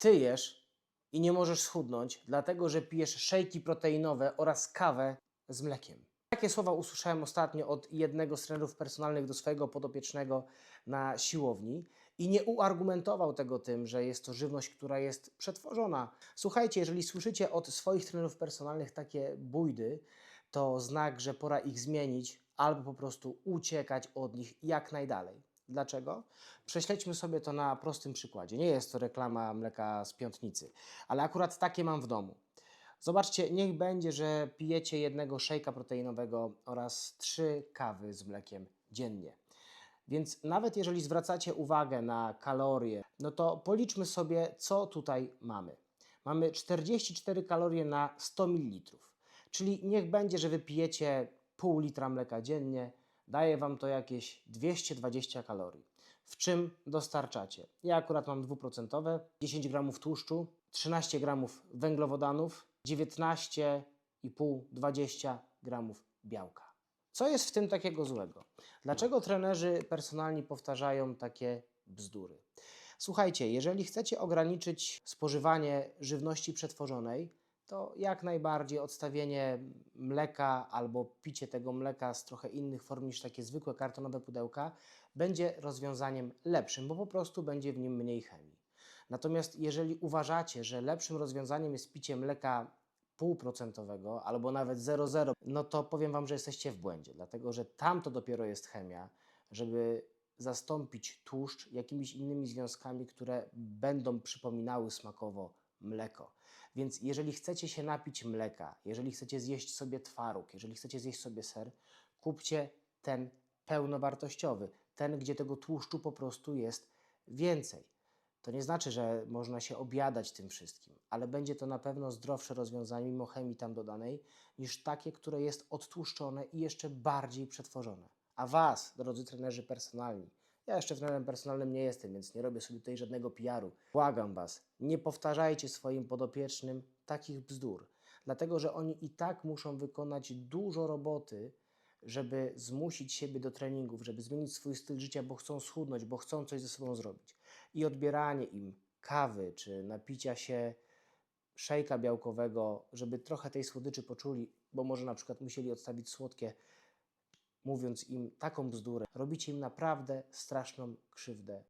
Ty jesz i nie możesz schudnąć, dlatego że pijesz szejki proteinowe oraz kawę z mlekiem. Takie słowa usłyszałem ostatnio od jednego z trenerów personalnych do swojego podopiecznego na siłowni i nie uargumentował tego tym, że jest to żywność, która jest przetworzona. Słuchajcie, jeżeli słyszycie od swoich trenerów personalnych takie bójdy, to znak, że pora ich zmienić albo po prostu uciekać od nich jak najdalej. Dlaczego? Prześledźmy sobie to na prostym przykładzie. Nie jest to reklama mleka z piątnicy, ale akurat takie mam w domu. Zobaczcie, niech będzie, że pijecie jednego szejka proteinowego oraz trzy kawy z mlekiem dziennie. Więc nawet jeżeli zwracacie uwagę na kalorie, no to policzmy sobie, co tutaj mamy. Mamy 44 kalorie na 100 ml, czyli niech będzie, że wypijecie pół litra mleka dziennie, daje Wam to jakieś 220 kalorii. W czym dostarczacie? Ja akurat mam dwuprocentowe, 10 gramów tłuszczu, 13 gramów węglowodanów, 19,5-20 gramów białka. Co jest w tym takiego złego? Dlaczego trenerzy personalni powtarzają takie bzdury? Słuchajcie, jeżeli chcecie ograniczyć spożywanie żywności przetworzonej, to jak najbardziej odstawienie mleka albo picie tego mleka z trochę innych form niż takie zwykłe kartonowe pudełka będzie rozwiązaniem lepszym, bo po prostu będzie w nim mniej chemii. Natomiast jeżeli uważacie, że lepszym rozwiązaniem jest picie mleka półprocentowego albo nawet 0,0, no to powiem Wam, że jesteście w błędzie, dlatego że tam to dopiero jest chemia, żeby zastąpić tłuszcz jakimiś innymi związkami, które będą przypominały smakowo mleko. Więc jeżeli chcecie się napić mleka, jeżeli chcecie zjeść sobie twaróg, jeżeli chcecie zjeść sobie ser, kupcie ten pełnowartościowy, ten, gdzie tego tłuszczu po prostu jest więcej. To nie znaczy, że można się objadać tym wszystkim, ale będzie to na pewno zdrowsze rozwiązanie, mimo chemii tam dodanej, niż takie, które jest odtłuszczone i jeszcze bardziej przetworzone. A Was, drodzy trenerzy personalni, ja jeszcze trenerem personalnym nie jestem, więc nie robię sobie tutaj żadnego PR-u. Błagam Was, nie powtarzajcie swoim podopiecznym takich bzdur, dlatego że oni i tak muszą wykonać dużo roboty, żeby zmusić siebie do treningów, żeby zmienić swój styl życia, bo chcą schudnąć, bo chcą coś ze sobą zrobić. I odbieranie im kawy czy napicia się szejka białkowego, żeby trochę tej słodyczy poczuli, bo może na przykład musieli odstawić słodkie, mówiąc im taką bzdurę, robicie im naprawdę straszną krzywdę